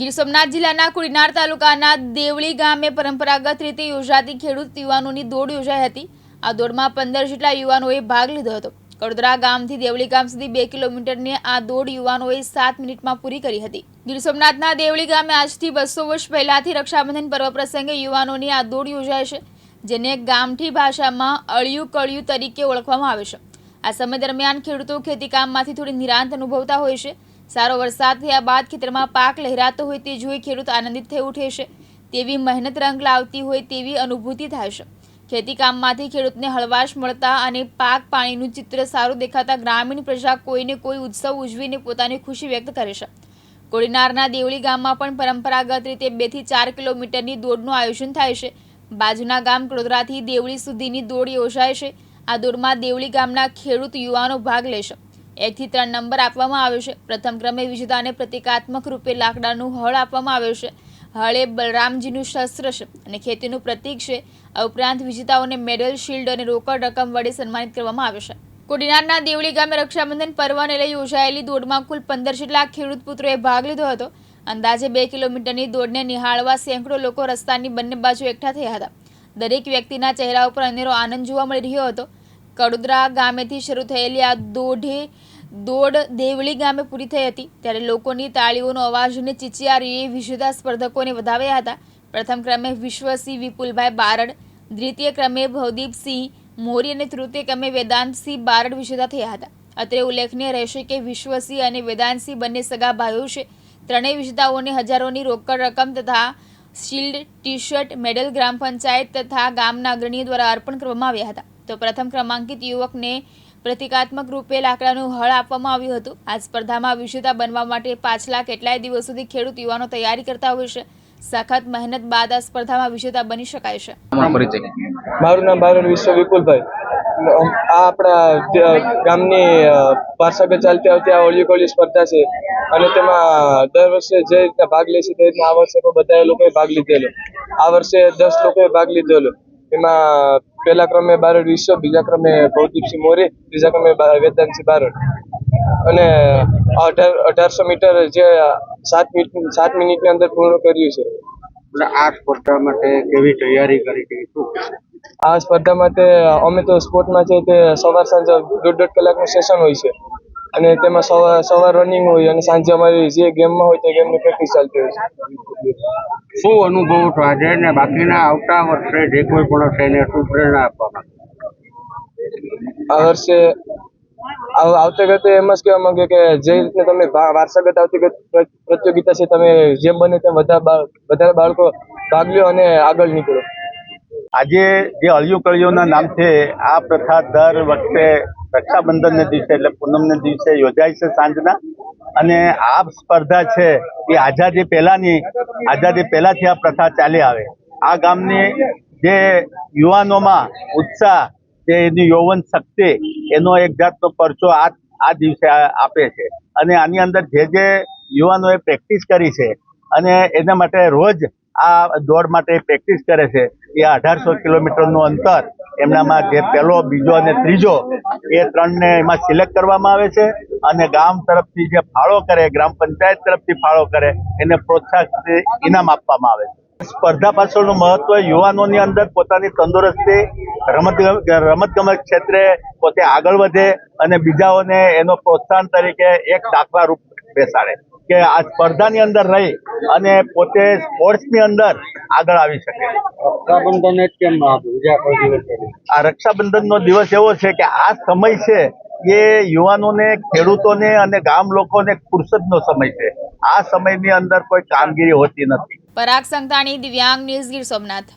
ગીર સોમનાથ જિલ્લાના કુડીનાર તાલુકાના દેવળી ગામે પરંપરાગત રીતે યોજાતી ખેડૂત યુવાનોની દોડ યોજાઈ હતી. આ દોડમાં પંદર જેટલા યુવાનોએ ભાગ લીધો હતો. કડોદરા ગામથી દેવળી ગામ સુધી બે કિલોમીટરની આ દોડ યુવાનોએ સાત મિનિટમાં પૂરી કરી હતી. ગીર સોમનાથના દેવળી ગામે આજથી બસો વર્ષ પહેલાથી રક્ષાબંધન પર્વ પ્રસંગે યુવાનોની આ દોડ યોજાય છે, જેને ગામઠી ભાષામાં અળિયું કળિયું તરીકે ઓળખવામાં આવે છે. આ સમય દરમિયાન ખેડૂતો ખેતીકામમાંથી થોડી નિરાંત અનુભવતા હોય છે સારો વરસાદ થયા બાદ ખેતરમાં પાક લહેરાતો હોય તે જોઈ ખેડૂત આનંદિત થઈ ઉઠે છે. તેવી મહેનત રંગ લાવતી હોય તેવી અનુભૂતિ થાય છે. ખેતીકામમાંથી ખેડૂતને હળવાશ મળતા અને પાક પાણીનું ચિત્ર સારું દેખાતા ગ્રામીણ પ્રજા કોઈને કોઈ ઉત્સવ ઉજવીને પોતાની ખુશી વ્યક્ત કરે છે. કોડીનારના દેવળી ગામમાં પણ પરંપરાગત રીતે બેથી ચાર કિલોમીટરની દોડનું આયોજન થાય છે. બાજુના ગામ કડોદરાથી દેવળી સુધીની દોડ યોજાય છે. આ દોડમાં દેવળી ગામના ખેડૂત યુવાનો ભાગ લેશે એકથી ત્રણ નંબર આપવામાં આવ્યો છે. પ્રથમ ક્રમે વિજેતાને પ્રતિકાત્મક રૂપે લાકડાનું હળ આપવામાં આવ્યું છે. હળ એ બલરામજીનું શસ્ત્ર છે અને ખેતીનું પ્રતીક છે. આ ઉપરાંત વિજેતાઓને મેડલ, શિલ્ડ અને રોકડ રકમ વડે સન્માનિત કરવામાં આવે છે. કોડીનારના દેવળી ગામે રક્ષાબંધન પર્વને લઈ યોજાયેલી દોડમાં કુલ પંદર જેટલા ખેડૂત પુત્રોએ ભાગ લીધો હતો. અંદાજે બે કિલોમીટરની દોડને નિહાળવા સેંકડો લોકો રસ્તાની બંને બાજુ એકઠા થયા હતા. દરેક વ્યક્તિના ચહેરા ઉપર અનેરો આનંદ જોવા મળી રહ્યો હતો. કડોદરા ગામેથી શરૂ થયેલી આ દોઢે દોડ દેવળી ગામે પૂરી થઈ હતી. ત્યારે લોકોની તાળીઓનો અવાજ અને ચીચિયારીએ વિજેતા સ્પર્ધકોને વધાવ્યા હતા. પ્રથમ ક્રમે વિશ્વસિંહ વિપુલભાઈ બારડ, દ્વિતીય ક્રમે ભવદીપસિંહ મોરી અને તૃતીય ક્રમે વેદાંતસિંહ બારડ વિજેતા થયા હતા. અત્રે ઉલ્લેખનીય રહેશે કે વિશ્વસિંહ અને વેદાંતસિંહ બંને સગા ભાઈઓ છે. ત્રણેય વિજેતાઓને હજારોની રોકડ રકમ તથા શિલ્ડ ટી શર્ટ મેડલ ગ્રામ પંચાયત તથા ગામના અગ્રણીઓ દ્વારા અર્પણ કરવામાં આવ્યા હતા. તો પ્રથમ ક્રમાંકિત યુવકને પ્રતિકાત્મક રૂપે લાકડાનું હળ આપવામાં આવ્યું હતું. આ સ્પર્ધામાં વિજેતા બનવા માટે પાછલા કેટલાય દિવસોથી ખેડૂત યુવાનો તૈયારી કરતા હોય છે. સખત મહેનત બાદ આ સ્પર્ધામાં વિજેતા બની શકાય છે. મારું નામ બારોડ વિશ્વ વિપુલભાઈ. આ આપણા ગામની અ, વારસાગત ચાલતી આવતી આ ઓળી કોળી સ્પર્ધા છે. અને તેમાં દર વર્ષે જે રીતના ભાગ લે છે તે રીતના આ વર્ષે પણ બધા લોકોએ ભાગ લીધેલો. આ વર્ષે દસ લોકોએ ભાગ લીધેલો. એમાં પહેલા ક્રમે બારડ વિશ્વ બીજા ક્રમે ભવદીપસિંહ મોરે ત્રીજા ક્રમે વેદાંતસિંહ બારડ. અને અઢાર અઢારસો મીટર જે સાત મિનિટ સાત મિનિટની અંદર પૂર્ણ કર્યું છે. આ સ્પર્ધા માટે કેવી તૈયારી કરી હતી શું આ સ્પર્ધા માટે અમે તો સ્પોર્ટમાં છે તે સવાર સાંજ દોઢ દોઢ કલાકનું સેશન હોય છે. અને તેમાં સવાર સવાર રનિંગ હોય અને સાંજે અમારી જે ગેમમાં હોય તે ગેમની પ્રેક્ટિસ ચાલતી હોય છે. શું અનુભવ છો આજે? ને બાકીના આવતા વર્ષે જે કોઈ પણ હશે એને શું પ્રેરણા આપવા આ વર્ષે આવ- આવતે વખતે એમ જ કહેવા માંગે કે જે રીતે તમે વારસાગત આવતી ગત પ્ર- પ્રતિયોગિતા છે તમે જેમ બને તેમ વધારે બાળ- વધારે બાળકો ભાગ લ્યો અને આગળ નીકળો. આજે જે અળિયું કળિયુંના નામથી આ પ્રથા દર વખતે રક્ષાબંધનને દિવસે એટલે પૂનમને દિવસે યોજાય છે સાંજના. અને આ સ્પર્ધા છે એ આઝાદી પહેલાની, આઝાદી પહેલાથી આ પ્રથા ચાલી આવે. આ ગામની જે યુવાનોમાં ઉત્સાહ, જે એની યૌવન શક્તિ, એનો એક જાતનો પરચો આ આ દિવસે આપે છે. અને આની અંદર જે જે યુવાનોએ પ્રેક્ટિસ કરી છે અને એના માટે રોજ આ દોડ માટે પ્રેક્ટિસ કરે છે, એ અઢારસો કિલોમીટરનું અંતર એમનામાં જે પહેલો, બીજો અને ત્રીજો, એ ત્રણને એમાં સિલેક્ટ કરવામાં આવે છે અને ગામ તરફથી જે ફાળો કરે, ગ્રામ પંચાયત તરફથી ફાળો કરે, એને પ્રોત્સાહન ઇનામ આપવામાં આવે છે. સ્પર્ધા પાછળનું મહત્વ યુવાનોની અંદર પોતાની તંદુરસ્તી, રમત રમત ગમત ક્ષેત્રે પોતે આગળ વધે અને બીજાઓને એનો પ્રોત્સાહન તરીકે એક દાખલા રૂપ બેસાડે. કે આ સ્પર્ધાની અંદર રહી અને પોતે સ્પોર્ટ્સની અંદર આગળ આવી શકે. રક્ષાબંધન કેમ દિવસ આ રક્ષાબંધનનો દિવસ એવો છે કે આ સમય છે એ યુવાનોને ખેડૂતોને અને ગામ લોકોને ફુરસદનો સમય છે. આ સમયની અંદર કોઈ કામગીરી હોતી નથી. પરાગ સંતાણી દિવ્યાંગ ન્યૂઝ ગીર સોમનાથ.